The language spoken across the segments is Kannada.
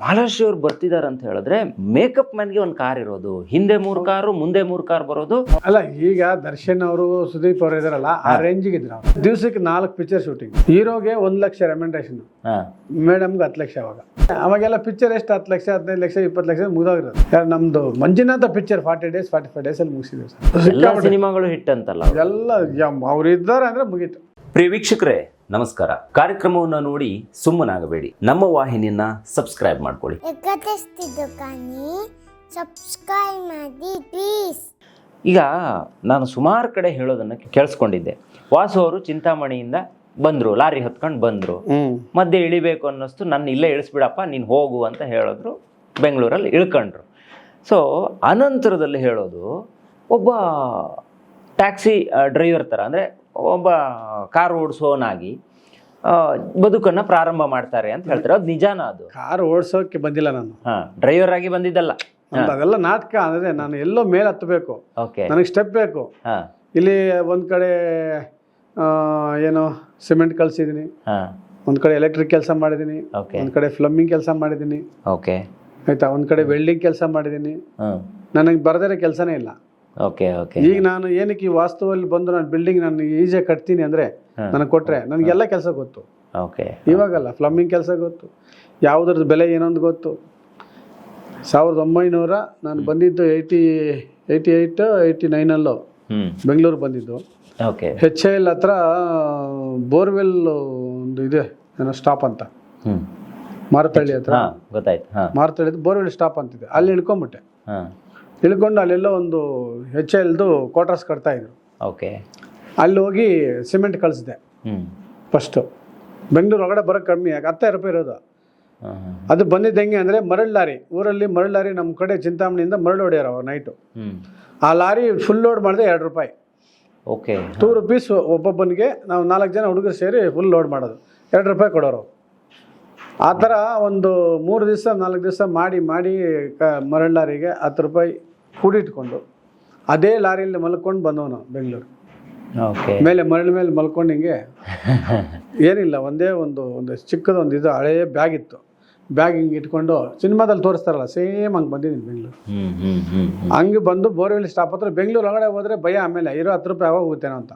ಮಹಾರಾಷ್ಟ್ರ ಬರ್ತಿದ್ದಾರೆ ಬರ್ತಿದಾರೆ ಅಂತ ಹೇಳಿದ್ರೆ ಮೇಕಪ್ ಮ್ಯಾನ್ಗೆ ಒಂದು ಕಾರ್ ಇರೋದು. ಹಿಂದೆ ಮೂರು ಕಾರು ಮುಂದೆ ಮೂರು ಕಾರ್ ಬರೋದು. ಅಲ್ಲ ಈಗ ದರ್ಶನ್ ಅವರು ಸುದೀಪ್ ಅವರು ಇದಾರಲ್ಲ ಆ ರೇಂಜಿಗೆ ಇದ್ರು ಅವ್ರು. ದಿವ್ಸಕ್ಕೆ ನಾಲ್ಕು ಪಿಕ್ಚರ್ ಶೂಟಿಂಗ್ ಹೀರೋಗೆ ಒಂದ್ ಲಕ್ಷ ರೆಮೆಂಡೇಶನ್ ಮೇಡಮ್ಗೆ ಹತ್ತು ಲಕ್ಷ ಅವಾಗ. ಅವಾಗೆಲ್ಲ ಪಿಕ್ಚರ್ ಎಷ್ಟು? ಹತ್ತು ಲಕ್ಷ ಹದಿನೈದು ಲಕ್ಷ ಇಪ್ಪತ್ತು ಲಕ್ಷ ಮುಗಿದೋಗಿರೋದು. ನಮ್ದು Manjunatha picture forty days forty five days ಅಲ್ಲಿ ಮುಗಿಸಿದ್ವಿ ಸರ್. ಸಿನಿಮಾಗಳು ಹಿಟ್ ಅಂತಲ್ಲ ಎಲ್ಲ ಅವ್ರು ಇದ್ದಾರೆ ಅಂದ್ರೆ ಮುಗೀತು. ಪ್ರಿಯ ವೀಕ್ಷಕರೇ ನಮಸ್ಕಾರ. ಕಾರ್ಯಕ್ರಮವನ್ನು ನೋಡಿ ಸುಮ್ಮನಾಗಬೇಡಿ. ನಮ್ಮ ವಾಹಿನಿಯನ್ನ ಸಬ್ಸ್ಕ್ರೈಬ್ ಮಾಡ್ಕೊಳ್ಳಿ. ಸಬ್ಸ್ಕ್ರೈಬ್ ಮಾಡಿ ಪ್ಲೀಸ್ ಈಗ ನಾನು ಸುಮಾರು ಕಡೆ ಹೇಳೋದನ್ನ ಕೇಳಿಸ್ಕೊಂಡಿದ್ದೆ. ವಾಸು ಅವರು ಚಿಂತಾಮಣಿಯಿಂದ ಬಂದ್ರು ಲಾರಿ ಹತ್ಕೊಂಡು ಬಂದ್ರು. ಮಧ್ಯೆ ಇಳಿಬೇಕು ಅನ್ನಿಸ್ತು ನನ್ನ ಇಲ್ಲೇ ಇಳಿಸ್ಬಿಡಪ್ಪ ನೀನು ಹೋಗು ಅಂತ ಹೇಳಿದ್ರು ಬೆಂಗಳೂರಲ್ಲಿ ಇಳ್ಕೊಂಡ್ರು. ಸೊ ಅನಂತರದಲ್ಲಿ ಹೇಳೋದು ಒಬ್ಬ ಟ್ಯಾಕ್ಸಿ ಡ್ರೈವರ್ ಥರ ಅಂದರೆ ಒಬ್ಬ ಕಾರ್ ಓಡಿಸೋನಾಗಿ ಬದುಕನ್ನು ಪ್ರಾರಂಭ ಮಾಡ್ತಾರೆ ಅಂತ ಹೇಳ್ತಾರೆ. ಅದು ನಿಜಾನ ಅದು? ಕಾರ್ ಓಡಿಸೋಕೆ ಬಂದಿಲ್ಲ ನಾನು. ಹಾಂ ಡ್ರೈವರ್ ಆಗಿ ಬಂದಿದ್ದಲ್ಲ. ಅದೆಲ್ಲ ನಾಟಕ ಅಂದ್ರೆ ನಾನು ಎಲ್ಲೋ ಮೇಲೆ ಹತ್ತಬೇಕು ಓಕೆ. ನನಗೆ ಸ್ಟೆಪ್ ಬೇಕು. ಹಾಂ. ಇಲ್ಲಿ ಒಂದ್ ಕಡೆ ಏನು ಸಿಮೆಂಟ್ ಕಲ್ಸಿದೀನಿ. ಹಾಂ. ಒಂದ್ ಕಡೆ ಎಲೆಕ್ಟ್ರಿಕ್ ಕೆಲಸ ಮಾಡಿದೀನಿ. ಓಕೆ. ಒಂದ್ ಕಡೆ ಫ್ಲಮ್ಮಿಂಗ್ ಕೆಲಸ ಮಾಡಿದೀನಿ. ಓಕೆ. ಆಯ್ತಾ? ಒಂದ್ ಕಡೆ ವೆಲ್ಡಿಂಗ್ ಕೆಲಸ ಮಾಡಿದೀನಿ. ನನಗೆ ಬರದಿರೋ ಕೆಲಸನೇ ಇಲ್ಲ. ಓಕೆ ಓಕೆ ಈಗ ನಾನು ಏನಕ್ಕೆ ಈ ವಾಸ್ತವಲ್ಲಿ ಬಂದು ನಾನು ಬಿಲ್ಡಿಂಗ್ ನಾನು ಈಜೆ ಕಟ್ತೀನಿ ಅಂದ್ರೆ ನನಗೆ ಕೊಟ್ರೆ ನನಗೆಲ್ಲ ಕೆಲಸ ಗೊತ್ತು. ಓಕೆ ಇವಾಗಲ್ಲ ಫ್ಲಮ್ಮಿಂಗ್ ಕೆಲಸ ಗೊತ್ತು. ಯಾವುದ್ರದ್ದು ಬೆಲೆ ಏನೊಂದು ಗೊತ್ತು. ಸಾವಿರದ ಒಂಬೈನೂರ ನಾನು ಬಂದಿದ್ದು ಏಯ್ಟಿ ಏಯ್ಟಿ ಏಯ್ಟ್ ಏಯ್ಟಿ ನೈನಲ್ಲೂ ಬೆಂಗಳೂರು ಬಂದಿದ್ದು. ಓಕೆ ಹೆಚ್ ಎಲ್ ಹತ್ರ ಬೋರ್ವೆಲ್ ಒಂದು ಇದೆ ಏನೋ ಸ್ಟಾಪ್ ಅಂತ. ಮಾರತಳ್ಳಿ ಹತ್ರ. ಗೊತ್ತಾಯ್ತು ಮಾರತಳ್ಳಿ ಬೋರ್ವೆಲ್ ಸ್ಟಾಪ್ ಅಂತಿದೆ. ಅಲ್ಲಿ ಇಳ್ಕೊಂಬಿಟ್ಟೆ ಹಾಂ ಇಳ್ಕೊಂಡು ಅಲ್ಲೆಲ್ಲೋ ಒಂದು ಹೆಚ್ ಎಲ್ದು ಕ್ವಾರ್ಟರ್ಸ್ ಕಟ್ತಾಯಿದ್ರು ಓಕೆ. ಅಲ್ಲಿ ಹೋಗಿ ಸಿಮೆಂಟ್ ಕಳಿಸಿದೆ. ಫಸ್ಟು ಬೆಂಗಳೂರು ಒಳಗಡೆ ಬರೋಕ್ಕೆ ಕಮ್ಮಿ ಯಾಕೆ ಹತ್ತಾಯಿರ ರೂಪಾಯಿ ಇರೋದು. ಅದು ಬಂದಿದ್ದು ಹೆಂಗೆ ಅಂದರೆ ಮರಳು ಲಾರಿ ಊರಲ್ಲಿ ಮರಳು ಲಾರಿ ನಮ್ಮ ಕಡೆ ಚಿಂತಾಮಣಿಯಿಂದ ಮರಳು ಹೊಡೆಯೋರು ಅವ್ರು ನೈಟು ಆ ಲಾರಿ ಫುಲ್ ಲೋಡ್ ಮಾಡಿದೆ ಎರಡು ರೂಪಾಯಿ. ಓಕೆ. ಟೂ ರುಪೀಸ್ ಒಬ್ಬೊಬ್ಬನಿಗೆ ನಾವು ನಾಲ್ಕು ಜನ ಹುಡುಗರು ಸೇರಿ ಫುಲ್ ಲೋಡ್ ಮಾಡೋದು. ಎರಡು ರೂಪಾಯಿ ಕೊಡೋರು. ಆ ಥರ ಒಂದು ಮೂರು ದಿವಸ ನಾಲ್ಕು ದಿವಸ ಮಾಡಿ ಮಾಡಿ ಕ ಮರಳು ಲಾರಿಗೆ ಹತ್ತು ರೂಪಾಯಿ ಕೂಡಿಟ್ಕೊಂಡು ಅದೇ ಲಾರಿಯಲ್ಲಿ ಮಲ್ಕೊಂಡು ಬಂದವನು ಬೆಂಗಳೂರು. ಓಕೆ ಮೇಲೆ ಮರಳ ಮೇಲೆ ಮಲ್ಕೊಂಡು ಹಿಂಗೆ. ಏನಿಲ್ಲ ಒಂದೇ ಒಂದು ಒಂದು ಚಿಕ್ಕದೊಂದು ಇದು ಹಳೆಯ ಬ್ಯಾಗ್ ಇತ್ತು. ಬ್ಯಾಗ್ ಹಿಂಗೆ ಇಟ್ಕೊಂಡು ಸಿನಿಮಾದಲ್ಲಿ ತೋರಿಸ್ತಾರಲ್ಲ ಸೇಮ್ ಹಂಗೆ ಬಂದಿದ್ದೀನಿ ಬೆಂಗಳೂರು. ಹಂಗೆ ಬಂದು ಬೋರ್ವೆಲ್ ಸ್ಟಾಪ್ ಹತ್ರ ಬೆಂಗಳೂರು ಒಳಗಡೆ ಹೋದ್ರೆ ಭಯ ಆಮೇಲೆ ಇರೋ ಹತ್ತು ರೂಪಾಯಿ ಯಾವಾಗ ಹೋಗ್ತೇನೋ ಅಂತ.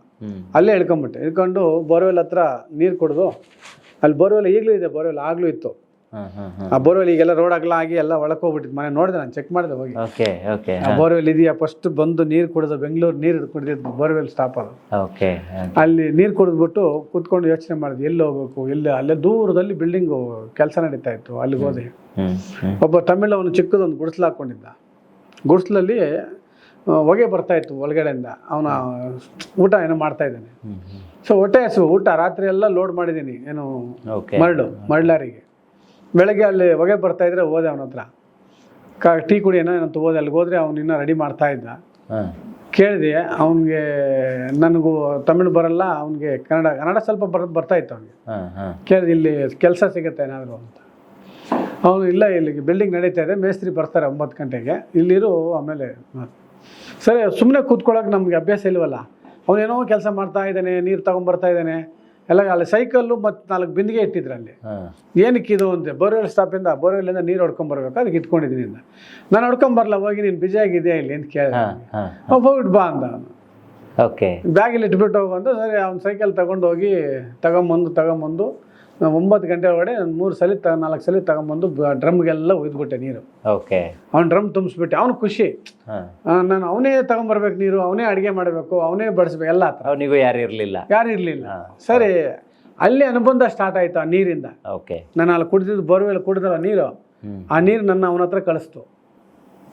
ಅಲ್ಲೇ ಇಳ್ಕೊಂಬಿಟ್ಟೆ. ಇಳ್ಕೊಂಡು ಬೋರ್ವೆಲ್ ಹತ್ರ ನೀರು ಕುಡಿದು ಅಲ್ಲಿ ಬೋರ್ವೆಲ್ ಈಗಲೂ ಇದೆ ಬೋರ್ವೆಲ್ ಆಗಲೂ ಇತ್ತು. ಆ ಬೋರ್ವೆಲ್ ಈಗೆಲ್ಲ ರೋಡ್ ಅಗಲ ಆಗಿ ಎಲ್ಲ ಒಳಕ್ ಹೋಗ್ಬಿಟ್ಟಿದ್. ಮನೆ ನೋಡಿದೆ ನಾನು ಚೆಕ್ ಮಾಡಿದೆ ಹೋಗಿ. ಓಕೆ ಓಕೆ ಆ ಬೋರ್ವೆಲ್ ಇದೆಯಾ? ಫಸ್ಟ್ ಬಂದು ನೀರು ಕುಡಿದು ಬೆಂಗಳೂರು ನೀರು ಕುಡಿದಿದ್ದು ಬೋರ್ವೆಲ್ ಸ್ಟಾಪ್ ಅದು. ಓಕೆ ಅಲ್ಲಿ ನೀರು ಕುಡಿದ್ಬಿಟ್ಟು ಕೂತ್ಕೊಂಡು ಯೋಚನೆ ಮಾಡಿದೆ ಎಲ್ಲಿ ಹೋಗ್ಬೇಕು ಎಲ್ಲಿ ಅಲ್ಲೇ ದೂರದಲ್ಲಿ ಬಿಲ್ಡಿಂಗು ಕೆಲಸ ನಡೀತಾ ಇತ್ತು ಅಲ್ಲಿಗೆ ಹೋದೆ. ಒಬ್ಬ ತಮಿಳು ಅವನು ಚಿಕ್ಕದೊಂದು ಗುಡಿಸ್ಲು ಹಾಕೊಂಡಿದ್ದ. ಗುಡಿಸ್ಲಲ್ಲಿ ಹೊಗೆ ಬರ್ತಾ ಇತ್ತು ಒಳಗಡೆಯಿಂದ. ಅವನ ಊಟ ಏನೋ ಮಾಡ್ತಾ ಇದ್ದಾನೆ. ಸೊ ಹೊಟ್ಟೆ ಹಸು ಊಟ. ರಾತ್ರಿ ಎಲ್ಲ ಲೋಡ್ ಮಾಡಿದ್ದೀನಿ ಏನು ಮರಳು ಮರಳಾರಿಗೆ. ಬೆಳಗ್ಗೆ ಅಲ್ಲಿ ಹೊಗೆ ಬರ್ತಾ ಇದ್ರೆ ಹೋದೆ ಅವನ ಹತ್ರ. ಕ ಟೀ ಕುಡಿಯೋಣ ಏನಂತ ಹೋದೆ ಅಲ್ಲಿಗೆ ಹೋದ್ರೆ ಅವ್ನು ಇನ್ನೂ ರೆಡಿ ಮಾಡ್ತಾ ಇದ್ದ. ಕೇಳಿದೆ ಅವನಿಗೆ ನನಗೂ ತಮಿಳು ಬರಲ್ಲ ಅವನಿಗೆ ಕನ್ನಡ ಕನ್ನಡ ಸ್ವಲ್ಪ ಬರ್ ಬರ್ತಾ ಇತ್ತು ಅವನಿಗೆ. ಕೇಳಿದೆ ಇಲ್ಲಿ ಕೆಲಸ ಸಿಗುತ್ತೆ ಏನಾದರೂ ಅಂತ. ಅವನು ಇಲ್ಲ ಇಲ್ಲಿಗೆ ಬಿಲ್ಡಿಂಗ್ ನಡೀತಾ ಇದೆ ಮೇಸ್ತ್ರಿ ಬರ್ತಾರೆ ಒಂಬತ್ತು ಗಂಟೆಗೆ. ಇಲ್ಲಿರು ಆಮೇಲೆ. ಸರಿ ಸುಮ್ಮನೆ ಕೂತ್ಕೊಳ್ಳೋಕೆ ನಮಗೆ ಅಭ್ಯಾಸ ಇಲ್ವಲ್ಲ? ಅವನೇನೋ ಕೆಲಸ ಮಾಡ್ತಾ ಇದ್ದಾನೆ ನೀರು ತಗೊಂಬರ್ತಾ ಇದ್ದಾನೆ. ಎಲ್ಲ ಅಲ್ಲಿ ಸೈಕಲ್ಲು ಮತ್ತು ನಾಲ್ಕು ಬಿಂದಿಗೆ ಇಟ್ಟಿದ್ರು ಅಲ್ಲಿ ಏನಕ್ಕೆ ಇದು ಅಂತೆ ಬೋರ್ವೆಲ್ ಸ್ಟಾಪಿಂದ ಬೋರ್ವೆಲ್ಲಿಂದ ನೀರು ಹೊಡ್ಕೊಂಬರ್ಬೇಕು ಅದಕ್ಕೆ ಇಟ್ಕೊಂಡಿದ್ದೀನಿ ಅಂತ ನಾನು ಹೊಡ್ಕೊಂಬರಲ್ಲ ಹೋಗಿ ನೀನು ಬಿಜಿ ಆಗಿದೆಯಾ ಇಲ್ಲಿ ಅಂತ ಕೇಳಿದೆ. ಹೋಗ್ಬಿಟ್ಟು ಬಾ ಅಂದ ಓಕೆ ಬ್ಯಾಗಲ್ಲಿ ಇಟ್ಬಿಟ್ಟು ಹೋಗು ಅಂತ ಸರಿ ಅವ್ನು ಸೈಕಲ್ ತಗೊಂಡೋಗಿ ತಗೊಂಬಂದು ತಗೊಂಬಂದು ಒಂಬತ್ತು ಗಂಟೆ ಒಳಗಡೆ ನಾನು ಮೂರು ಸಲ ತ ನಾಲ್ಕು ಸಲ ತಗೊಂಬಂದು ಡ್ರಮ್ಗೆಲ್ಲ ಒಯ್ದುಬಿಟ್ಟೆ ನೀರು. ಓಕೆ. ಅವ್ನು ಡ್ರಮ್ ತುಂಬಿಸ್ಬಿಟ್ಟೆ. ಅವ್ನು ಖುಷಿ. ನಾನು ಅವನೇ ತಗೊಂಬರ್ಬೇಕು ನೀರು ಅವನೇ ಅಡುಗೆ ಮಾಡಬೇಕು ಅವನೇ ಬಡಿಸ್ಬೇಕು ಎಲ್ಲ ಅವನಿಗೂ ಯಾರು ಇರಲಿಲ್ಲ? ಯಾರು ಇರಲಿಲ್ಲ. ಸರಿ ಅಲ್ಲಿ ಅನುಬಂಧ ಸ್ಟಾರ್ಟ್ ಆಯಿತು ಆ ನೀರಿಂದ. ಓಕೆ. ನಾನು ಅಲ್ಲಿ ಕುಡಿದಿದ್ದು ಬೋರ್ವೆಲ್ ಕುಡಿದಲ್ಲ ನೀರು. ಆ ನೀರು ನನ್ನ ಅವನ ಹತ್ರ ಕಳಿಸ್ತು.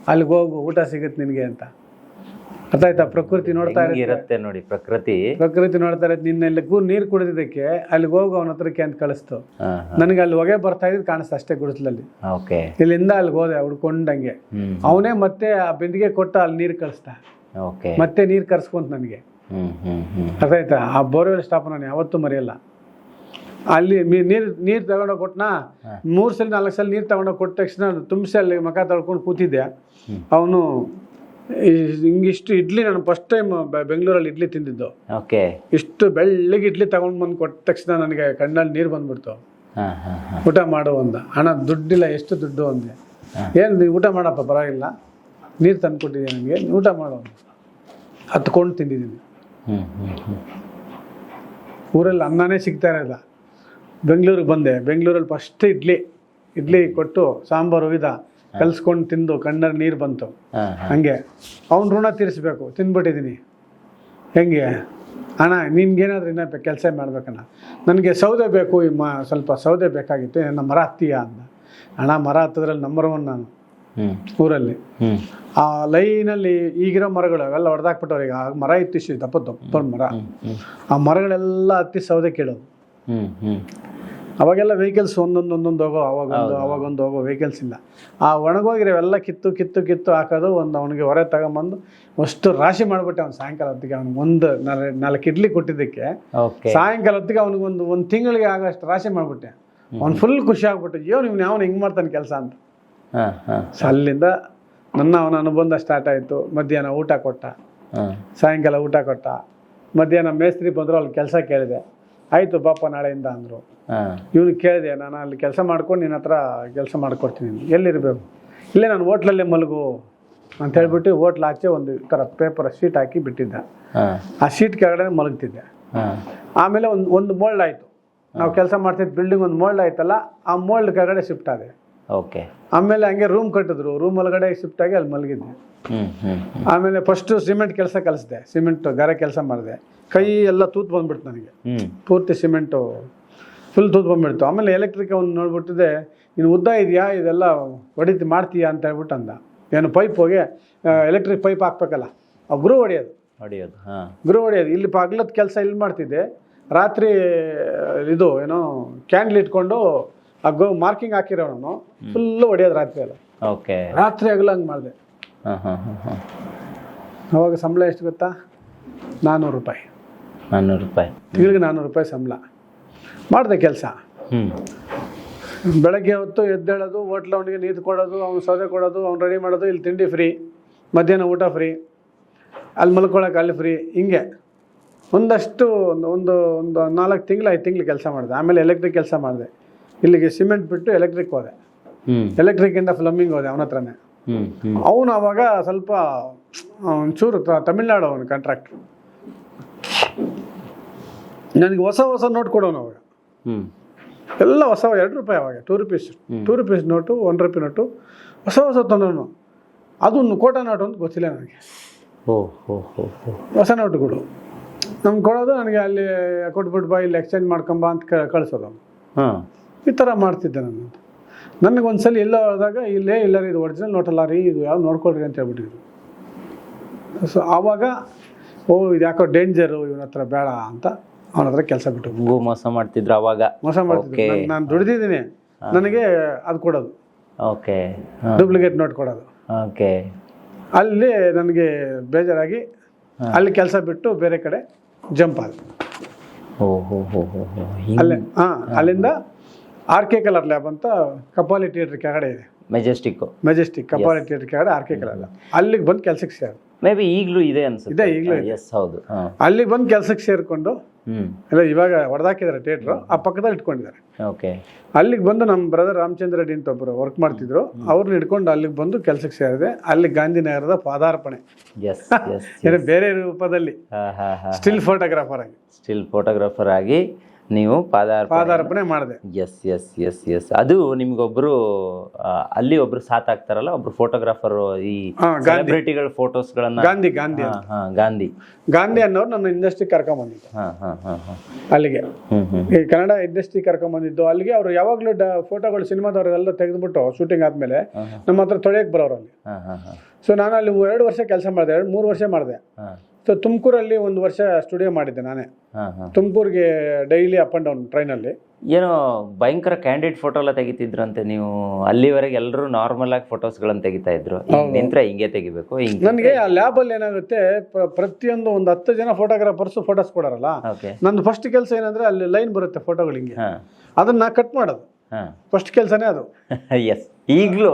ಅಲ್ಲಿಗೆ ಹೋಗು ಊಟ ಸಿಗುತ್ತೆ ನಿನಗೆ ಅಂತ. ಅರ್ಥ ಆಯ್ತಾ? ಪ್ರಕೃತಿ ನೋಡ್ತಾ ಇರುತ್ತೆ. ನೋಡಿ ಪ್ರಕೃತಿ. ಪ್ರಕೃತಿ ನೋಡ್ತಾ ಇರತ್ತೆ. ನಿನ್ನೆಲ್ಲ ಕೂ ನೀರು ಕುಡಿದಿದ್ದಕ್ಕೆ ಅಲ್ಲಿ ಹೋಗು ಅವನ ಹತ್ರಕ್ಕೆ ಅಂತ ಕಳಿಸ್ತು. ನನಗೆ ಅಲ್ಲಿ ಹೊಗೆ ಬರ್ತಾ ಇದ್ದು ಕಾಣಿಸ್ತು ಅಷ್ಟೇ ಗುಡಿಸ್ಲಲ್ಲಿ. ಇಲ್ಲಿಂದ ಅಲ್ಲಿ ಹೋದೆ ಹುಡ್ಕೊಂಡಂಗೆ ಅವನೇ ಮತ್ತೆ ಆ ಬಿಂದಿಗೆ ಕೊಟ್ಟ ಅಲ್ಲಿ ನೀರು ಕಳಿಸ್ದ. ಓಕೆ. ಮತ್ತೆ ನೀರು ಕರ್ಸ್ಕೊಂತ ನನಗೆ. ಅರ್ಥ ಆಯ್ತಾ? ಆ ಬೋರ್ವೆಲ್ ಸ್ಟಾಪ್ ನಾನು ಯಾವತ್ತೂ ಮರೆಯಲ್ಲ. ಅಲ್ಲಿ ನೀರ್ ನೀರು ನೀರು ತಗೊಂಡೋಗಿ ಕೊಟ್ಟನ ಮೂರು ಸಲ ನಾಲ್ಕು ಸಲ ನೀರು ತಗೊಂಡೋಗಿ ಕೊಟ್ಟ ತಕ್ಷಣ ತುಂಬಿಸಿ ಅಲ್ಲಿ ಮಕ ತಳ್ಕೊಂಡು ಕೂತಿದ್ದೆ. ಅವನು ಹಿಂಗಿಷ್ಟು ಇಡ್ಲಿ ನಾನು ಫಸ್ಟ್ ಟೈಮ್ ಬೆಂಗಳೂರಲ್ಲಿ ಇಡ್ಲಿ ತಿಂದಿದ್ದು. ಓಕೆ. ಇಷ್ಟು ಬೆಳ್ಳಗೆ ಇಡ್ಲಿ ತಗೊಂಡು ಬಂದು ಕೊಟ್ಟ ತಕ್ಷಣ ನನಗೆ ಕಣ್ಣಲ್ಲಿ ನೀರು ಬಂದ್ಬಿಡ್ತು. ಊಟ ಮಾಡು ಅಂದ. ಹಣ ದುಡ್ಡಿಲ್ಲ ಎಷ್ಟು ದುಡ್ಡು ಅಂದೆ. ಏನು ನೀವು ಊಟ ಮಾಡಪ್ಪ ಪರವಾಗಿಲ್ಲ. ನೀರು ತಂದು ಕೊಟ್ಟಿದ್ದೆ ನನಗೆ ಊಟ ಮಾಡು ಹತ್ಕೊಂಡು ತಿಂದಿದ್ದೀನಿ. ಊರಲ್ಲಿ ಅನ್ನನೇ ಸಿಗ್ತಾ ಇರಲಿಲ್ಲ ಬೆಂಗಳೂರಿಗೆ ಬಂದೆ. ಬೆಂಗಳೂರಲ್ಲಿ ಫಸ್ಟ್ ಇಡ್ಲಿ. ಇಡ್ಲಿ ಕೊಟ್ಟು ಸಾಂಬಾರು ಒಯ್ದ ಕಲ್ಸ್ಕೊಂಡು ತಿಂದು ಕಣ್ಣಲ್ಲಿ ನೀರು ಬಂತು. ಹಂಗೆ. ಅವ್ನ ಋಣ ತೀರಿಸ್ಬೇಕು ತಿಂದ್ಬಿಟ್ಟಿದ್ದೀನಿ ಹೆಂಗೆ? ಅಣ್ಣ ನಿನ್ಗೇನಾದ್ರೂ ಇನ್ನೂ ಕೆಲಸ ಮಾಡ್ಬೇಕಣ್ಣ. ನನಗೆ ಸೌದೆ ಬೇಕು ಈ ಮ ಸ್ವಲ್ಪ ಸೌದೆ ಬೇಕಾಗಿತ್ತು ನನ್ನ ಮರ ಹತ್ತೀಯ ಅಂದ. ಅಣ್ಣ ಮರ ಹತ್ತದ್ರಲ್ಲಿ ನಂಬರ್ ಒನ್ ನಾನು. ಊರಲ್ಲಿ. ಆ ಲೈನಲ್ಲಿ ಈಗಿರೋ ಮರಗಳು ಅವೆಲ್ಲ ಹೊಡೆದಾಕ್ಬಿಟ್ಟವ್ರು ಈಗ. ಮರ ಇತ್ತು ಇಷ್ಟು ದಪ್ಪ ದಪ್ಪ ಮರ. ಆ ಮರಗಳೆಲ್ಲ ಹತ್ತಿ ಸೌದೆ ಕೇಳೋದು. ಅವಾಗೆಲ್ಲ ವೆಹಿಕಲ್ಸ್ ಒಂದೊಂದು ಒಂದೊಂದು ಹೋಗೋ ಅವಾಗೊಂದು ಅವಾಗೊಂದು ಹೋಗೋ ವೆಹಿಕಲ್ಸ್ ಇಲ್ಲ. ಆ ಒಣಗೋಗಿರೋವೆಲ್ಲ ಕಿತ್ತು ಕಿತ್ತು ಕಿತ್ತು ಹಾಕೋದು ಒಂದು ಅವನಿಗೆ ಹೊರೆ ತಗೊಂಬಂದು ಅಷ್ಟು ರಾಶಿ ಮಾಡಿಬಿಟ್ಟೆ ಅವ್ನು ಸಾಯಂಕಾಲ ಹೊತ್ತಿಗೆ. ಅವ್ನಿಗೆ ಒಂದು ನಾಲ್- ನಾಲ್ಕು ಇಡ್ಲಿ ಕೊಟ್ಟಿದ್ದಕ್ಕೆ ಸಾಯಂಕಾಲ ಹೊತ್ತಿಗೆ ಅವ್ನಿಗೆ ಒಂದು ಒಂದು ತಿಂಗಳಿಗೆ ಆಗೋಷ್ಟು ರಾಶಿ ಮಾಡಿಬಿಟ್ಟೆ. ಅವ್ನು ಫುಲ್ ಖುಷಿ ಆಗ್ಬಿಟ್ಟು ಅಯ್ಯೋ ನೀವು ಯಾವನು ಹಿಂಗೆ ಮಾಡ್ತಾನೆ ಕೆಲಸ ಅಂತ. ಸೊ ಅಲ್ಲಿಂದ ನನ್ನ ಅವನ ಅನುಬಂಧ ಸ್ಟಾರ್ಟ್ ಆಯಿತು. ಮಧ್ಯಾಹ್ನ ಊಟ ಕೊಟ್ಟ. ಸಾಯಂಕಾಲ ಊಟ ಕೊಟ್ಟ. ಮಧ್ಯಾಹ್ನ ಮೇಸ್ತ್ರಿ ಬಂದರು ಅಲ್ಲಿ ಕೆಲಸ ಕೇಳಿದೆ. ಆಯಿತು ಬಾಪ ನಾಳೆಯಿಂದ ಅಂದರು. ಇವನು ಕೇಳಿದೆ ನಾನು ಅಲ್ಲಿ ಕೆಲಸ ಮಾಡ್ಕೊಂಡು ನಿನ್ನ ಹತ್ರ ಕೆಲಸ ಮಾಡ್ಕೊಡ್ತೀನಿ ಎಲ್ಲಿರಬೇಕು? ಇಲ್ಲೇ ನಾನು ಹೋಟ್ಲಲ್ಲೇ ಮಲಗು ಅಂತ ಹೇಳ್ಬಿಟ್ಟು ಹೋಟ್ಲ್ ಆಚೆ ಒಂದು ಥರ ಪೇಪರ್ ಶೀಟ್ ಹಾಕಿ ಬಿಟ್ಟಿದ್ದ. ಆ ಶೀಟ್ ಕೆಳಗಡೆ ಮಲಗ್ತಿದ್ದೆ. ಆಮೇಲೆ ಒಂದು ಒಂದು ಮೋಲ್ಡ್ ಆಯಿತು. ನಾವು ಕೆಲಸ ಮಾಡ್ತಿದ್ದ ಬಿಲ್ಡಿಂಗ್ ಒಂದು ಮೋಲ್ಡ್ ಆಯ್ತಲ್ಲ ಆ ಮೋಲ್ಡ್ ಕೆಳಗಡೆ ಶಿಫ್ಟ್ ಆದೆ. ಓಕೆ ಆಮೇಲೆ ಹಂಗೆ ರೂಮ್ ಕಟ್ಟಿದ್ರು. ರೂಮ್ ಒಳಗಡೆ ಶಿಫ್ಟ್ ಆಗಿ ಅಲ್ಲಿ ಮಲಗಿದ್ದೆ. ಆಮೇಲೆ ಫಸ್ಟ್ ಸಿಮೆಂಟ್ ಕೆಲಸ ಕಲಿಸಿದೆ. ಸಿಮೆಂಟ್ ಗಾರೆ ಕೆಲಸ ಮಾಡಿದೆ. ಕೈ ಎಲ್ಲ ತೂತ್ ಬಂದ್ಬಿಡ್ತು ನನಗೆ. ಪೂರ್ತಿ ಸಿಮೆಂಟು ಫುಲ್ ತೂತ್ ಬಂದ್ಬಿಡ್ತು. ಆಮೇಲೆ ಎಲೆಕ್ಟ್ರಿಕ್ ಅವ್ನು ನೋಡ್ಬಿಟ್ಟಿದೆ ನೀನು ಉದ್ದ ಇದೆಯಾ? ಇದೆಲ್ಲ ಹೊಡಿತು ಮಾಡ್ತೀಯಾ? ಅಂತ ಹೇಳ್ಬಿಟ್ಟು ಅಂದ. ಏನು ಪೈಪ್ ಹೋಗಿ ಎಲೆಕ್ಟ್ರಿಕ್ ಪೈಪ್ ಹಾಕ್ಬೇಕಲ್ಲ. ಆ ಗುರು ಹೊಡೆಯೋದು. ಹೊಡೆಯೋದು ಗುರು ಹೊಡೆಯೋದು. ಇಲ್ಲಿ ಪಗ್ಲದ ಕೆಲಸ ಇಲ್ಲಿ ಮಾಡ್ತಿದ್ದೆ. ರಾತ್ರಿ ಇದು ಏನೋ ಕ್ಯಾಂಡ್ಲ್ ಇಟ್ಕೊಂಡು ಆ ಗೋ ಮಾರ್ಕಿಂಗ್ ಹಾಕಿರೋನು ಫುಲ್ಲು ಹೊಡೆಯೋದು ರಾತ್ರಿ ಎಲ್ಲ. ಓಕೆ. ರಾತ್ರಿ ಆಗಲ್ಲ ಹಂಗೆ ಮಾಡಿದೆ. ಹಾಂ ಹಾಂ ಹಾಂ ಹಾಂ. ಅವಾಗ ಸಂಬಳ ಎಷ್ಟು ಗೊತ್ತಾ? ನಾನ್ನೂರು ರೂಪಾಯಿ. ನಾನ್ನೂರು ರೂಪಾಯಿ. ತಿಂಗಳಿಗೆ ನಾನ್ನೂರು ರೂಪಾಯಿ ಸಂಬಳ. ಮಾಡಿದೆ ಕೆಲಸ. ಹ್ಞೂ ಬೆಳಗ್ಗೆ ಹೊತ್ತು ಎದ್ದೇಳೋದು ಹೋಟ್ಲ್ ಅವನಿಗೆ ನೀರು ಕೊಡೋದು ಅವ್ನು ಸೌದೆ ಕೊಡೋದು ಅವ್ನು ರೆಡಿ ಮಾಡೋದು ಇಲ್ಲಿ ತಿಂಡಿ ಫ್ರೀ ಮಧ್ಯಾಹ್ನ ಊಟ ಫ್ರೀ ಅಲ್ಲಿ ಮಲ್ಕೊಳಕ್ಕೆ ಅಲ್ಲಿ ಫ್ರೀ ಹಿಂಗೆ. ಒಂದಷ್ಟು ಒಂದು ಒಂದು ಒಂದು ನಾಲ್ಕು ತಿಂಗಳು ಐದು ತಿಂಗಳು ಕೆಲಸ ಮಾಡಿದೆ. ಆಮೇಲೆ ಎಲೆಕ್ಟ್ರಿಕ್ ಕೆಲಸ ಮಾಡಿದೆ. ಇಲ್ಲಿಗೆ ಸಿಮೆಂಟ್ ಬಿಟ್ಟು ಎಲೆಕ್ಟ್ರಿಕ್ ಹೋದೆ. ಎಲೆಕ್ಟ್ರಿಕ್ ಇಂದ ಪ್ಲಂಬಿಂಗ್ ಹೋದೆ ಅವನ ಹತ್ರನೇ. ಅವನು ಅವಾಗ ಸ್ವಲ್ಪ ಒಂಚೂರು ತಮಿಳ್ನಾಡು ಅವನು ಕಾಂಟ್ರಾಕ್ಟ್ರು ನನಗೆ ಹೊಸ ಹೊಸ ನೋಟ್ ಕೊಡೋನು ಅವಾಗ. ಹ್ಞೂ ಎಲ್ಲ ಹೊಸ ಎರಡು ರೂಪಾಯಿ ಅವಾಗ two rupees two rupees note one rupee note ಹೊಸ ಹೊಸ ತಂದೋನು ಅದೊಂದು ಕೋಟ ನೋಟು ಅಂತ ಗೊತ್ತಿಲ್ಲ ನನಗೆ. ಹೊಸ ನೋಟುಗಳು ನಮ್ಗೆ ಕೊಡೋದು ನನಗೆ ಅಲ್ಲಿ ಕೊಟ್ಬಿಟ್ಟು ಬಾ ಇಲ್ಲಿ ಎಕ್ಸ್ಚೇಂಜ್ ಮಾಡ್ಕೊಂಬ ಅಂತ ಕಳಿಸೋದು. ಹಾಂ. ಈ ಥರ ಮಾಡ್ತಿದ್ದೆ ನಾನು ನನಗೆ ಒಂದ್ಸಲ ಎಲ್ಲ ಹೋದಾಗ ಇಲ್ಲೇ ಇಲ್ಲ ರೀ ಇದು ಒರಿಜಿನಲ್ ನೋಟಲ್ಲ ರೀ ಇದು ಯಾವ್ದು ನೋಡ್ಕೊಳ್ರಿ ಅಂತ ಹೇಳ್ಬಿಟ್ಟಿದ್ರು. ಸೊ ಆವಾಗ ಓ ಇದು ಯಾಕೋ ಡೇಂಜರು ಇವನ ಹತ್ರ ಬೇಡ ಅಂತ ಅವನ ಹತ್ರ ಕೆಲಸ ಬಿಟ್ಟು ಮೋಸ ಮಾಡ್ತಿದ್ರು ಅವಾಗ. ಮೋಸ ಮಾಡ್ತಿದ್ರು. ನಾನು ದುಡಿದಿದ್ದೀನಿ. ನನಗೆ ಅದು ಕೊಡೋದು. ಓಕೆ ಡೂಪ್ಲಿಕೇಟ್ ನೋಟ್ ಕೊಡೋದು. ಓಕೆ ಅಲ್ಲಿ ನನಗೆ ಬೇಜಾರಾಗಿ ಅಲ್ಲಿ ಕೆಲಸ ಬಿಟ್ಟು ಬೇರೆ ಕಡೆ ಜಂಪ್ ಆದ. ಅಲ್ಲೇ ಹಾಂ. ಅಲ್ಲಿಂದ ಆರ್ ಕೆ ಕಲರ್ ಲ್ಯಾಬ್ ಅಂತ ಕಪಾಲಿ ಥಿಯೇಟರ್ ಕೆಳಗಡೆ ಇದೆ. ಮೆಜೆಸ್ಟಿಕ್ ಮೆಜೆಸ್ಟಿಕ್ ಕಪಾಲಿ ಥಿಯೇಟರ್ ಕೆಳಗಡೆ ಆರ್ ಕೆ ಕಲರ್ ಲ್ಯಾಬ್ ಅಲ್ಲಿಗೆ ಬಂದು ಕೆಲ್ಸಕ್ಕೆ ಸೇರ್. ಮೇ ಬಿ ಈಗಲೂ ಇದೆ ಅನ್ಸುತ್ತೆ. ಇದೆ, ಈಗಲೂ. ಎಸ್ ಹೌದು. ಅಲ್ಲಿಗೆ ಬಂದು ಕೆಲ್ಸಕ್ಕೆ ಸೇರಿಕೊಂಡು ಎಲ್ಲ ಇವಾಗ ಹೊಡೆದಾಕಿದ್ದಾರೆ ಥಿಯೇಟ್ರು ಆ ಪಕ್ಕದಲ್ಲಿ ಇಟ್ಕೊಂಡಿದ್ದಾರೆ ಓಕೆ ಅಲ್ಲಿಗೆ ಬಂದು ನಮ್ಮ ಬ್ರದರ್ ರಾಮಚಂದ್ರ ರೆಡ್ಡಿ ಅಂತ ಒಬ್ಬರು ವರ್ಕ್ ಮಾಡ್ತಿದ್ರು. ಅವ್ರನ್ನ ಹಿಡ್ಕೊಂಡು ಅಲ್ಲಿಗೆ ಬಂದು ಕೆಲ್ಸಕ್ಕೆ ಸೇರಿದೆ. ಅಲ್ಲಿ ಗಾಂಧಿನಗರದ ಪಾದಾರ್ಪಣೆ. ಬೇರೆ ರೂಪದಲ್ಲಿ. ಸ್ಟಿಲ್ ಫೋಟೋಗ್ರಾಫರ್ ಆಗಿ. ಸ್ಟಿಲ್ ಫೋಟೋಗ್ರಾಫರ್ ಆಗಿ ನೀವು ಪಾದಾರ್ಪಣೆ ಪಾದಾರ್ಪಣೆ ಮಾಡಿದೆ. ಎಸ್ ಎಸ್ ಎಸ್ ಎಸ್ ಅದು ನಿಮ್ಗೊಬ್ರು ಆ, ಅಲ್ಲಿ ಒಬ್ರು ಸಾಥ್ ಆಗ್ತಾರಲ್ಲ ಒಬ್ರು ಫೋಟೋಗ್ರಾಫರ್ ಈ ಹಾ, ಗಾಂಧಿ. ಸೆಲೆಬ್ರಿಟಿಗಳ ಫೋಟೋಸ್ಗಳನ್ನ ಗಾಂಧಿ ಗಾಂಧಿ ಹಾ ಹಾ ಗಾಂಧಿ. ಗಾಂಧಿ ಅನ್ನೋರು ನನ್ನ ಇಂಡಸ್ಟ್ರಿ ಕರ್ಕೊಂಬಂದಿದ್ದು ಹಾ ಹಾ ಹಾ ಹಾ. ಅಲ್ಲಿಗೆ. ಹ್ಮ್ ಹ್ಮ್ ಈ ಕನ್ನಡ ಇಂಡಸ್ಟ್ರಿ ಕರ್ಕೊಂಬಂದಿದ್ದು ಅಲ್ಲಿಗೆ ಅವ್ರು ಯಾವಾಗಲೂ ಡ ಫೋಟೋಗಳು ಸಿನಿಮಾದವರೆಲ್ಲ ತೆಗೆದುಬಿಟ್ಟು ಶೂಟಿಂಗ್ ಆದಮೇಲೆ. ನಮ್ಮ ಹತ್ರ ತೊಳೆಯಕ್ಕೆ ಬರೋರು ಅಲ್ಲಿ. ಹಾ ಹಾ ಹಾ. ಸೊ ನಾನು ಅಲ್ಲಿ ಎರಡು ವರ್ಷ ಕೆಲಸ ಮಾಡಿದೆ ಎರಡು ಮೂರು ವರ್ಷ ಮಾಡಿದೆ. ಹಾ. ಸೊ ತುಮಕೂರಲ್ಲಿ ಒಂದು ವರ್ಷ ಸ್ಟುಡಿಯೋ ಮಾಡಿದ್ದೆ ನಾನೇ. ಹಾ ಹಾ. ತುಮಕೂರಿಗೆ ಡೈಲಿ ಅಪ್ ಆ್ಯಂಡ್ ಡೌನ್ ಟ್ರೈನಲ್ಲಿ ಏನೋ ಭಯಂಕರ ಕ್ಯಾಂಡಿಡೇಟ್ ಫೋಟೋ ಎಲ್ಲ ತೆಗಿತಿದ್ರಂತೆ ನೀವು. ಅಲ್ಲಿವರೆಗೆ ಎಲ್ಲರೂ ನಾರ್ಮಲ್ ಆಗಿ ಫೋಟೋಸ್ಗಳನ್ನು ತೆಗಿತಾ ಇದ್ರು. ನಿಂತ್ರೆ ಹಿಂಗೆ ತೆಗಿಬೇಕು ನನಗೆ ಆ ಲ್ಯಾಬಲ್ಲಿ ಏನಾಗುತ್ತೆ ಪ್ರ- ಪ್ರತಿಯೊಂದು ಒಂದು ಹತ್ತು ಜನ ಫೋಟೋಗ್ರಾಫರ್ಸ್ ಫೋಟೋಸ್ ಕೊಡೋರಲ್ಲ? ನಂದು ಫಸ್ಟ್ ಕೆಲಸ ಏನಂದ್ರೆ ಅಲ್ಲಿ ಲೈನ್ ಬರುತ್ತೆ ಫೋಟೋಗಳು ಹಿಂಗೆ ಅದನ್ನ ಕಟ್ ಮಾಡೋದು. ಫಸ್ಟ್ ಕೆಲಸನೇ ಅದು. ಎಸ್ ಈಗಲೂ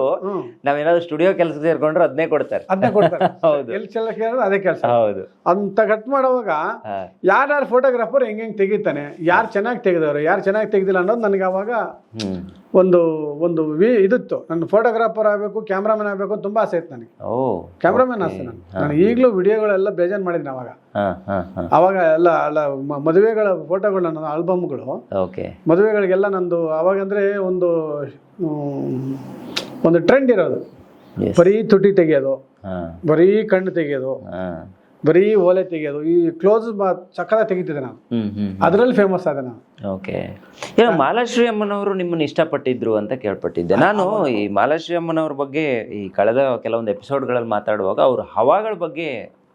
ನಾವೇನಾದ್ರು ಸ್ಟುಡಿಯೋ ಕೆಲಸ ಸೇರ್ಕೊಂಡ್ರೆ ಅದನ್ನೇ ಕೊಡ್ತಾರೆ. ಅದನ್ನೇ ಕೊಡ್ತಾರೆ. ಹೌದು. ಎಲ್ಲಿ ಚೆಲ್ಲ ಕೇಳಿದ್ರೆ ಅದೇ ಕೆಲಸ. ಹೌದು. ಅಂತ ಕಟ್ ಮಾಡುವಾಗ. ಯಾರ್ಯಾರು ಫೋಟೋಗ್ರಾಫರ್ ಹೆಂಗ್ ಹೆಂಗ್ ತೆಗಿತಾನೆ ಯಾರು ಚೆನ್ನಾಗಿ ತೆಗೆದವರು ಯಾರು ಚೆನ್ನಾಗಿ ತೆಗ್ದಿಲ್ಲ ಅನ್ನೋದು ನನಗೆ ಅವಾಗ ಒಂದು ಒಂದು ವಿ ಇದಿತ್ತು. ನನ್ನ ಫೋಟೋಗ್ರಾಫರ್ ಆಗಬೇಕು ಕ್ಯಾಮ್ರಾಮನ್ ಆಗಬೇಕು ಅಂತ ತುಂಬಾ ಆಸೆ ಇತ್ತು ನನಗೆ. ಕ್ಯಾಮ್ರಾಮನ್ ಆಸೆ ನಾನು. ನಾನು ಈಗಲೂ ವಿಡಿಯೋಗಳೆಲ್ಲ ಬೇಜಾನ್ ಮಾಡಿದ್ನ ಅವಾಗ. ಅವಾಗ ಎಲ್ಲ ಅಲ್ಲ ಮದುವೆಗಳ ಫೋಟೋಗಳು ನನ್ನ ಆಲ್ಬಮ್ಗಳು ಓಕೆ ಮದುವೆಗಳಿಗೆಲ್ಲ ನಂದು ಅವಾಗಂದ್ರೆ ಒಂದು ಒಂದು ಟ್ರೆಂಡ್ ಇರೋದು. ಬರೀ ತುಟಿ ತೆಗೆಯೋದು ಹಾ. ಬರೀ ಕಣ್ಣು ತೆಗೆಯೋದು ಹಾ. ಬರೀ ಓಲೆ ತೆಗೆಯೋದು ಈ ಕ್ಲೋಸ್ ಚಕ್ಕದ ತೆಗಿತಿದ್ದೆ ನಾನು. ಅದರಲ್ಲಿ ಫೇಮಸ್ ಆದ ನಾನು. ಓಕೆ ಏನೋ ಮಾಲಾಶ್ರೀ ಅಮ್ಮನವರು ನಿಮ್ಮನ್ನು ಇಷ್ಟಪಟ್ಟಿದ್ರು ಅಂತ ಕೇಳ್ಪಟ್ಟಿದ್ದೆ. ನಾನು ಈ ಮಾಲಾಶ್ರೀ ಅಮ್ಮನವ್ರ ಬಗ್ಗೆ ಈ ಕಳೆದ ಕೆಲವೊಂದು ಎಪಿಸೋಡ್ಗಳಲ್ಲಿ ಮಾತಾಡುವಾಗ ಅವ್ರ ಹವಾಗಳ ಬಗ್ಗೆ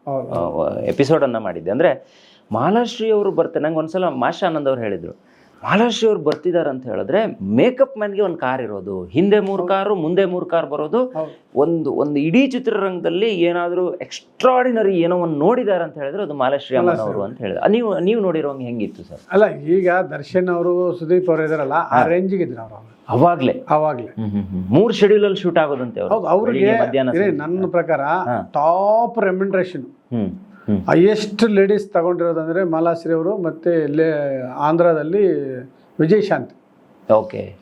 ಎಪಿಸೋಡನ್ನು ಎಪಿಸೋಡ್ ಅನ್ನ ಮಾಡಿದ್ದೆ. ಅಂದ್ರೆ ಮಾಲಾಶ್ರೀ ಅವರು ಬರ್ತಾರೆ. ನಂಗೆ ಒಂದ್ಸಲ ಮಾಷಾ ಆನಂದ್ ಅವ್ರು ಹೇಳಿದ್ರು. ಅವ್ರು ಬರ್ತಿದ್ದಾರೆ ಅಂತ ಹೇಳಿದ್ರೆ ಮೇಕಪ್ ಮ್ಯಾನ್ಗೆ ಒಂದು ಕಾರ್ ಇರೋದು. ಹಿಂದೆ ಮೂರು ಕಾರು ಮುಂದೆ ಮೂರು ಕಾರ್ ಬರೋದು. ಒಂದು ಒಂದು ಇಡೀ ಚಿತ್ರರಂಗದಲ್ಲಿ ಏನಾದರೂ ಎಕ್ಸ್ಟ್ರಾಡಿನರಿ ಏನೋ ಒಂದು ನೋಡಿದ್ದಾರೆ ಅಂತ ಹೇಳಿದ್ರೆ ಅದು ಮಾಲಾಶ್ರೀ ಅಮ್ಮನವರು ಅಂತ ಹೇಳಿದ್ರೆ. ನೀವು ನೀವು ನೋಡಿರೋಂಗೆ ಹೆಂಗಿತ್ತು ಸರ್? ಅಲ್ಲ ಈಗ ದರ್ಶನ್ ಅವರು ಸುದೀಪ್ ಅವರು ಇದಾರಲ್ಲ ಆ ರೇಂಜಿಗೆ ಇದ್ರು ಅವರು ಅವಾಗ್ಲೇ? ಅವಾಗ್ಲೇ. ಮೂರು ಶೆಡ್ಯೂಲ್ ಅಲ್ಲಿ ಶೂಟ್ ಆಗೋದಂತೆ ಅವರು. ಅವ್ರಿಗೆ ನನ್ನ ಪ್ರಕಾರ ಟಾಪ್ ಹ್ಮ್. ಹೈಯೆಸ್ಟ್ ಲೇಡೀಸ್ ತಗೊಂಡಿರೋದಂದ್ರೆ ಮಾಲಾಶ್ರೀ ಅವರು ಮತ್ತೆ ಲೇ ಆಂಧ್ರದಲ್ಲಿ ವಿಜಯ್ ಶಾಂತಿ. ಓಕೆ.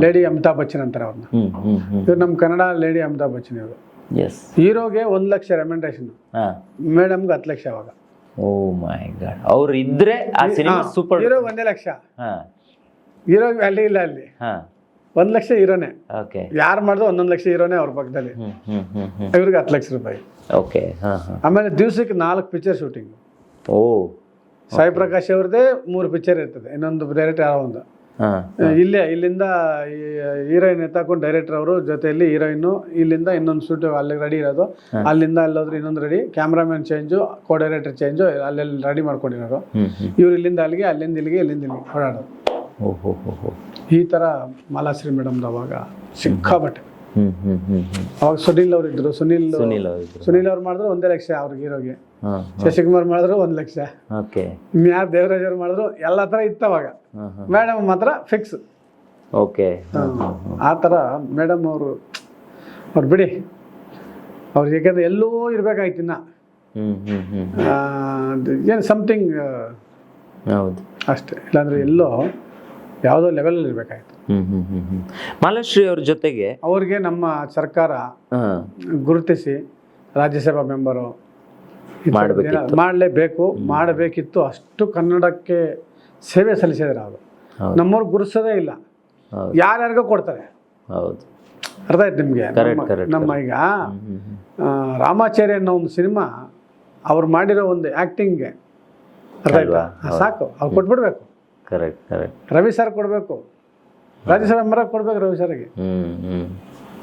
ಲೇಡಿ ಅಮಿತಾಬ್ ಬಚ್ಚನ್ ಅಂತಾರೆ ಅವ್ರನ್ನ. ಇವ್ರು ನಮ್ಮ ಕನ್ನಡ ಲೇಡಿ ಅಮಿತಾಬ್ ಬಚ್ಚನ್ ಇವರು. ಹೀರೋಗೆ ಒಂದು ಲಕ್ಷ ರೆಮೆಂಡೇಶನ್ ಮೇಡಮ್ಗೆ ಹತ್ತು ಲಕ್ಷ ಅವಾಗ. Oh my god. ಅವ್ರು ಇದ್ರೆ ಆ ಸಿನಿಮಾ ಸೂಪರ್ ಹೀರೋ ಒಂದೇ ಲಕ್ಷ. ಹಾ. ಹೀರೋಗೆ ವ್ಯಾಲ್ಯೂ ಇಲ್ಲ ಅಲ್ಲಿ. ಒಂದು ಲಕ್ಷ ಹೀರೋನೆ ಓಕೆ ಯಾರು ಮಾಡಿದ್ರು ಒಂದೊಂದು ಲಕ್ಷ ಹೀರೋನೆ ಅವ್ರ ಪಕ್ಕದಲ್ಲಿ. ಇವ್ರಿಗೆ ಹತ್ತು ಲಕ್ಷ ರೂಪಾಯಿ. ಓಕೆ ಆಮೇಲೆ ದಿವ್ಸಕ್ಕೆ ನಾಲ್ಕು ಪಿಕ್ಚರ್ ಶೂಟಿಂಗ್ ಓ. ಸಾಯಿ ಪ್ರಕಾಶ್ ಅವ್ರದ್ದೇ ಮೂರು ಪಿಕ್ಚರ್ ಇರ್ತದೆ. ಇನ್ನೊಂದು ಡೈರೆಕ್ಟ್ ಯಾರೋ ಒಂದು. ಇಲ್ಲೇ ಇಲ್ಲಿಂದ ಹೀರೋಯಿನ್ ಎತ್ತಾಕೊಂಡು ಡೈರೆಕ್ಟರ್ ಅವರು ಜೊತೆಯಲ್ಲಿ ಹೀರೋಯಿನ್ ಇಲ್ಲಿಂದ ಇನ್ನೊಂದು ಶೂಟ್ ಅಲ್ಲಿ ರೆಡಿ ಇರೋದು. ಅಲ್ಲಿಂದ ಅಲ್ಲೋದ್ರೆ ಇನ್ನೊಂದು ready cameraman change co director change ಅಲ್ಲೆಲ್ಲಿ ready ಮಾಡ್ಕೊಂಡಿರೋರು ಇವ್ರು ಇಲ್ಲಿಂದ ಅಲ್ಲಿಗೆ ಅಲ್ಲಿಂದ ಇಲ್ಲಿಗೆ ಇಲ್ಲಿಂದ ಇಲ್ಲಿಗೆ ಓಡಾಡೋದು. ಈ ಥರ ಮಾಲಾಶ್ರೀ ಮೇಡಮ್ದು ಅವಾಗ ಸಿಕ್ಕಾಬಟ್ಟೆ ಅವಾಗ ಸುನಿಲ್ ಅವ್ರು ಇದ್ರು ಸುನಿಲ್ ಸುನಿಲ್ ಅವ್ರು ಮಾಡಿದ್ರು ಒಂದೇ ಲಕ್ಷ ಅವ್ರಿಗೆ ಹೀರೋಗೆ. ಶಶಿಕುಮಾರ್ ಮಾಡಿದ್ರು ಒಂದ್ ಲಕ್ಷ. ಓಕೆ. ಇನ್ಯಾರು ದೇವರಾಜ್ ಅವ್ರು ಮಾಡಿದ್ರು ಎಲ್ಲ ತರ ಇತ್ತು ಅವಾಗ. ಹಾ ಹಾ. ಮೇಡಮ್ ಮಾತ್ರ ಫಿಕ್ಸ್ ಓಕೆ. ಆ ಥರ ಮೇಡಮ್ ಅವರು ಅವ್ರು ಬಿಡಿ. ಅವ್ರು ಯಾಕಂದ್ರೆ ಎಲ್ಲೋ ಇರ್ಬೇಕಾಯ್ತು ಇನ್ನ. ಏನು ಸಮಥಿಂಗ್ ಅಷ್ಟೇ. ಇಲ್ಲಾಂದ್ರೆ ಎಲ್ಲೋ ಯಾವುದೋ ಲೆವೆಲಲ್ಲಿ ಇರಬೇಕಾಯ್ತು. ಮಾಲಾಶ್ರೀ ಅವ್ರ ಜೊತೆಗೆ ಅವ್ರಿಗೆ ನಮ್ಮ ಸರ್ಕಾರ ಗುರುತಿಸಿ ರಾಜ್ಯಸಭಾ ಮೆಂಬರು. ಮಾಡಲೇಬೇಕು ಮಾಡಬೇಕಿತ್ತು. ಅಷ್ಟು ಕನ್ನಡಕ್ಕೆ ಸೇವೆ ಸಲ್ಲಿಸಿದ್ರೆ ಅವರು. ನಮ್ಮವ್ರು ಗುರುಸೋದೇ ಇಲ್ಲ. ಯಾರ್ಯಾರಿಗೂ ಕೊಡ್ತಾರೆ. ಹೌದು. ಅರ್ಥ ಆಯ್ತು ನಿಮಗೆ? ನಮ್ಮ ಈಗ ರಾಮಾಚಾರ್ಯ ಅನ್ನೋ ಒಂದು ಸಿನಿಮಾ ಅವ್ರು ಮಾಡಿರೋ ಒಂದು ಆ್ಯಕ್ಟಿಂಗ್ಗೆ ಅರ್ಥ ಆಯ್ತಾ? ಸಾಕು. ಅವ್ರು ಕೊಟ್ಬಿಡ್ಬೇಕು. ಕರೆಕ್ಟ್ ಕರೆಕ್ಟ್ ರವಿ ಸರ್ ಕೊಡಬೇಕು. ರಾಜ್ಯ ಸರ್ ಮರ ಕೊಡ್ಬೇಕು ರವಿ ಸರ್ಗೆ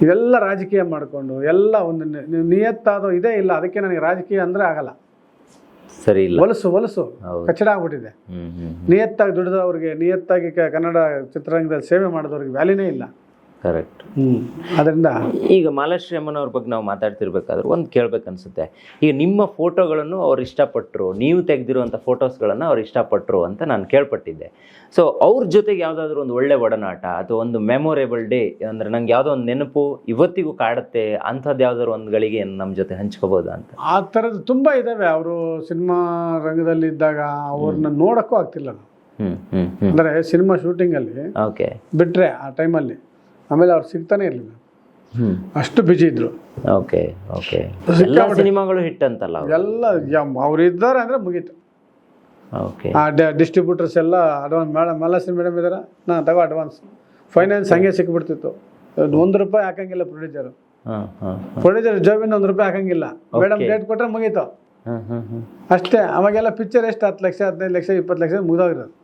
ಇವೆಲ್ಲ ರಾಜಕೀಯ ಮಾಡಿಕೊಂಡು ಎಲ್ಲ ಒಂದು ನಿಯತ್ತಾದ ಇದೇ ಇಲ್ಲ ಅದಕ್ಕೆ ನನಗೆ ರಾಜಕೀಯ ಅಂದರೆ ಆಗಲ್ಲ. ಸರಿ ಇಲ್ಲ. ಹೊಲಸು ಹೊಲಸು. ಕಚ್ಚಡ ಆಗ್ಬಿಟ್ಟಿದೆ. ನಿಯತ್ತಾಗಿ ದುಡಿದವ್ರಿಗೆ ನಿಯತ್ತಾಗಿ ಕನ್ನಡ ಚಿತ್ರರಂಗದಲ್ಲಿ ಸೇವೆ ಮಾಡಿದವ್ರಿಗೆ ವ್ಯಾಲಿನೇ ಇಲ್ಲ. ಕರೆಕ್ಟ್ ಅದರಿಂದ ಈಗ ಮಾಲಾಶ್ರೀ ಅಮ್ಮನವ್ರ ಬಗ್ಗೆ ನಾವು ಮಾತಾಡ್ತಿರ್ಬೇಕಾದ್ರೆ ಒಂದು ಕೇಳ್ಬೇಕನ್ಸುತ್ತೆ. ಈಗ ನಿಮ್ಮ ಫೋಟೋಗಳನ್ನು ಅವ್ರು ಇಷ್ಟಪಟ್ಟರು ನೀವು ತೆಗೆದಿರುವಂಥ ಫೋಟೋಸ್ಗಳನ್ನು ಅವ್ರು ಇಷ್ಟಪಟ್ಟರು ಅಂತ ನಾನು ಕೇಳ್ಪಟ್ಟಿದ್ದೆ. ಸೊ ಅವ್ರ ಜೊತೆಗೆ ಯಾವುದಾದ್ರೂ ಒಂದು ಒಳ್ಳೆ ಒಡನಾಟ ಅಥವಾ ಒಂದು ಮೆಮೊರೇಬಲ್ ಡೇ ಅಂದರೆ ನಂಗೆ ಯಾವುದೋ ಒಂದು ನೆನಪು ಇವತ್ತಿಗೂ ಕಾಡುತ್ತೆ ಅಂಥದ್ದು ಯಾವ್ದಾದ್ರು ಒಂದು ಗಳಿಗೆ ನಮ್ಮ ಜೊತೆ ಹಂಚ್ಕೋಬೋದಾ ಅಂತ. ಆ ಥರದ್ದು ತುಂಬ ಇದ್ದಾವೆ ಅವರು ಸಿನಿಮಾ ರಂಗದಲ್ಲಿ ಇದ್ದಾಗ ಅವ್ರನ್ನ ನೋಡೋಕ್ಕೂ ಆಗ್ತಿಲ್ಲ ನಾವು ಹ್ಮ್ ಅಂದರೆ ಸಿನಿಮಾ ಶೂಟಿಂಗಲ್ಲಿ ಓಕೆ ಬಿಟ್ಟರೆ ಆ ಟೈಮಲ್ಲಿ ಆಮೇಲೆ ಅವ್ರು ಸಿಗ್ತಾನೆ ಇರಲಿಲ್ಲ. ಅಷ್ಟು ಬಿಜಿ ಇದ್ರು. Okay okay. ಎಲ್ಲ ಸಿನಿಮಾಗಳು ಹಿಟ್ ಅಂತಲ್ಲ. ಎಲ್ಲ ಯಮ್- ಅವ್ರು ಇದ್ದಾರೆ ಅಂದ್ರೆ ಮುಗೀತು. ಓಕೆ. ಆ ಡಿಸ್ಟ್ರಿಬ್ಯೂಟರ್ಸ್ ಎಲ್ಲ ಅಡ್ವಾನ್ಸ್ ಮೇಡಮ್ ಮಲ್ಲಶ್ರೀ ಮೇಡಮ್ ಇದ್ದಾರೆ ನಾ ತಗೋ ಅಡ್ವಾನ್ಸ್ ಫೈನಾನ್ಸ್ ಹಂಗೆ ಸಿಕ್ಬಿಡ್ತಿತ್ತು. ಒಂದು ರೂಪಾಯಿ ಹಾಕಂಗಿಲ್ಲ ಪ್ರೊಡ್ಯೂಸರ್ ಹಾಂ ಹಾಂ ಪ್ರೊಡ್ಯೂಸರ್ ಜಾಬಿನ ಒಂದು ರೂಪಾಯಿ ಹಾಕಂಗಿಲ್ಲ. ಮೇಡಮ್. ಡೇಟ್ ಕೊಟ್ಟರೆ ಮುಗೀತು. ಅಷ್ಟೇ ಅವಾಗೆಲ್ಲ ಪಿಕ್ಚರ್ ಎಷ್ಟು ಹತ್ತು ಲಕ್ಷ ಹದಿನೈದು ಲಕ್ಷ ಇಪ್ಪತ್ತು ಲಕ್ಷ ಮುಗಿದೋಗಿರೋದು.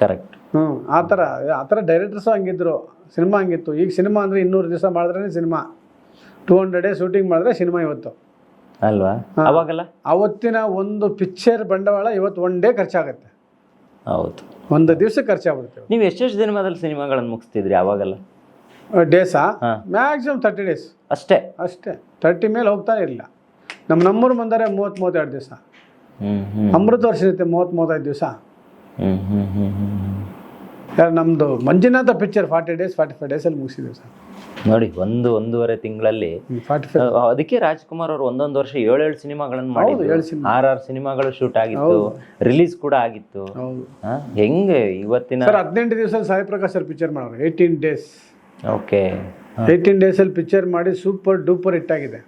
ಕರೆಕ್ಟ್ ಹ್ಞೂ ಆ ಥರ ಆ ಥರ ಡೈರೆಕ್ಟರ್ಸು ಹಂಗಿದ್ರು ಸಿನಿಮಾ ಹಂಗಿತ್ತು. ಈಗ ಸಿನಿಮಾ ಅಂದರೆ ಇನ್ನೂರು ದಿವಸ ಮಾಡಿದ್ರೇ cinema. Two hundred day shooting ಮಾಡಿದ್ರೆ ಸಿನಿಮಾ ಇವತ್ತು. ಅಲ್ವಾ? ಅವಾಗಲ್ಲ? ಅವತ್ತಿನ ಒಂದು ಪಿಕ್ಚರ್ ಬಂಡವಾಳ ಇವತ್ತು ಒನ್ ಡೇ ಖರ್ಚಾಗುತ್ತೆ. ಹೌದು. ಒಂದು ದಿವಸ ಖರ್ಚಾಗ್ಬಿಡ್ತೀವಿ ನೀವು ಎಷ್ಟೆಷ್ಟು ದಿನದಲ್ಲಿ ಸಿನಿಮಾಗಳನ್ನು ಮುಗಿಸ್ತಿದ್ರಿ ಅವಾಗಲ್ಲ? ಡೇಸಾ ಮ್ಯಾಕ್ಸಿಮಮ್ ತರ್ಟಿ ಡೇಸ್ ಅಷ್ಟೇ? ಅಷ್ಟೇ. ತರ್ಟಿ ಮೇಲೆ ಹೋಗ್ತಾ ಇರಲಿಲ್ಲ. ನಮ್ಮ ನಮ್ಮೂರು ಬಂದರೆ ಮೂವತ್ತು ಮೂವತ್ತೆರಡು ದಿವಸ. ಅಮೃತ ವರ್ಷ ಇರುತ್ತೆ ಮೂವತ್ತು ಮೂವತ್ತೈದು ದಿವಸ. ಯಾರು ನಮ್ಮದು Manjunatha picture forty days forty five ಡೇಸಲ್ಲಿ ಮುಗಿಸಿದ್ದೀವಿ ಸರ್. ನೋಡಿ ಒಂದು ಒಂದೂವರೆ ತಿಂಗಳಲ್ಲಿ ಫಾರ್ಟಿ ಫೈವ್ ಅದಕ್ಕೆ ರಾಜ್ಕುಮಾರ್ ಅವರು ಒಂದೊಂದು ವರ್ಷ ಏಳೇಳು ಸಿನಿಮಾಗಳನ್ನು ಮಾಡಿ ಮಾಡಿದ್ರು. ಸಿನಿಮಾ. ಆರ್ ಸಿನಿಮಾಗಳು ಶೂಟ್ ಆಗಿತ್ತು ರಿಲೀಸ್ ಕೂಡ ಆಗಿತ್ತು. ಹೆಂಗೆ ಇವತ್ತಿನ ಸರ್ ಹದಿನೆಂಟು ದಿವಸ ಸಾಯಿ ಪ್ರಕಾಶ್ ಸರ್ ಪಿಕ್ಚರ್ ಮಾಡೋರು ಏಯ್ಟೀನ್ ಡೇಸ್ ಓಕೆ ಏಯ್ಟೀನ್ ಡೇಸಲ್ಲಿ ಪಿಕ್ಚರ್ ಮಾಡಿ ಸೂಪರ್ ಡೂಪರ್ ಹಿಟ್ ಆಗಿದೆ.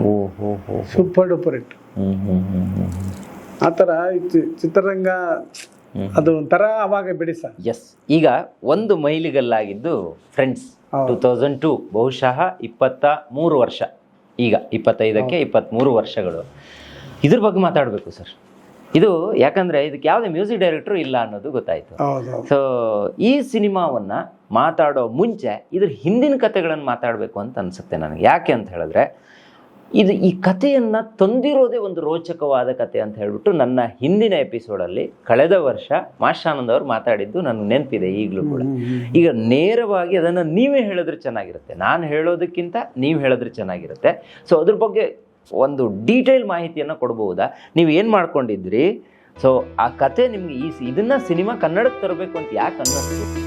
ಓ ಹೋ ಸೂಪರ್ ಡೂಪರ್ ಹಿಟ್ ಹ್ಞೂ ಹ್ಞೂ ಹ್ಞೂ ಹ್ಞೂ ಆ ಥರ ಚಿತ್ರರಂಗ. ಅದು ಒಂಥರ ಅವಾಗ ಬಿಡಿ ಸರ್. ಎಸ್ ಈಗ ಒಂದು ಮೈಲಿಗಲ್ಲಾಗಿದ್ದು ಫ್ರೆಂಡ್ಸ್. ಟೂ ತೌಸಂಡ್ ಟೂ ಬಹುಶಃ ಇಪ್ಪತ್ತ ಮೂರು ವರ್ಷ. ಈಗ ಇಪ್ಪತ್ತೈದಕ್ಕೆ ಇಪ್ಪತ್ತ್ಮೂರು ವರ್ಷಗಳು. ಇದ್ರ ಬಗ್ಗೆ ಮಾತಾಡಬೇಕು ಸರ್. ಇದು ಯಾಕಂದರೆ ಇದಕ್ಕೆ ಯಾವುದೇ ಮ್ಯೂಸಿಕ್ ಡೈರೆಕ್ಟ್ರು ಇಲ್ಲ ಅನ್ನೋದು ಗೊತ್ತಾಯಿತು. ಸೊ ಈ ಸಿನಿಮಾವನ್ನು ಮಾತಾಡೋ ಮುಂಚೆ ಇದ್ರ ಹಿಂದಿನ ಕಥೆಗಳನ್ನು ಮಾತಾಡಬೇಕು ಅಂತ ಅನಿಸುತ್ತೆ ನನಗೆ. ಯಾಕೆ ಅಂತ ಹೇಳಿದ್ರೆ ಇದು ಈ ಕಥೆಯನ್ನು ತಂದಿರೋದೇ ಒಂದು ರೋಚಕವಾದ ಕತೆ ಅಂತ ಹೇಳಿಬಿಟ್ಟು ನನ್ನ ಹಿಂದಿನ ಎಪಿಸೋಡಲ್ಲಿ ಕಳೆದ ವರ್ಷ ಮಾಶಾನಂದ್ ಅವರು ಮಾತಾಡಿದ್ದು ನನಗೆ ನೆನಪಿದೆ ಈಗಲೂ ಕೂಡ. ಈಗ ನೇರವಾಗಿ ಅದನ್ನು ನೀವೇ ಹೇಳಿದ್ರೆ ಚೆನ್ನಾಗಿರುತ್ತೆ. ನಾನು ಹೇಳೋದಕ್ಕಿಂತ ನೀವು ಹೇಳಿದ್ರೆ ಚೆನ್ನಾಗಿರುತ್ತೆ. ಸೊ ಅದ್ರ ಬಗ್ಗೆ ಒಂದು ಡೀಟೇಲ್ ಮಾಹಿತಿಯನ್ನು ಕೊಡ್ಬೋದಾ? ನೀವು ಏನು ಮಾಡ್ಕೊಂಡಿದ್ರಿ? ಸೊ ಆ ಕತೆ ನಿಮಗೆ ಈ ಇದನ್ನು ಇದನ್ನ ಸಿನಿಮಾ ಕನ್ನಡಕ್ಕೆ ತರಬೇಕು ಅಂತ ಯಾಕೆ ಅನ್ನಿಸ್ತು?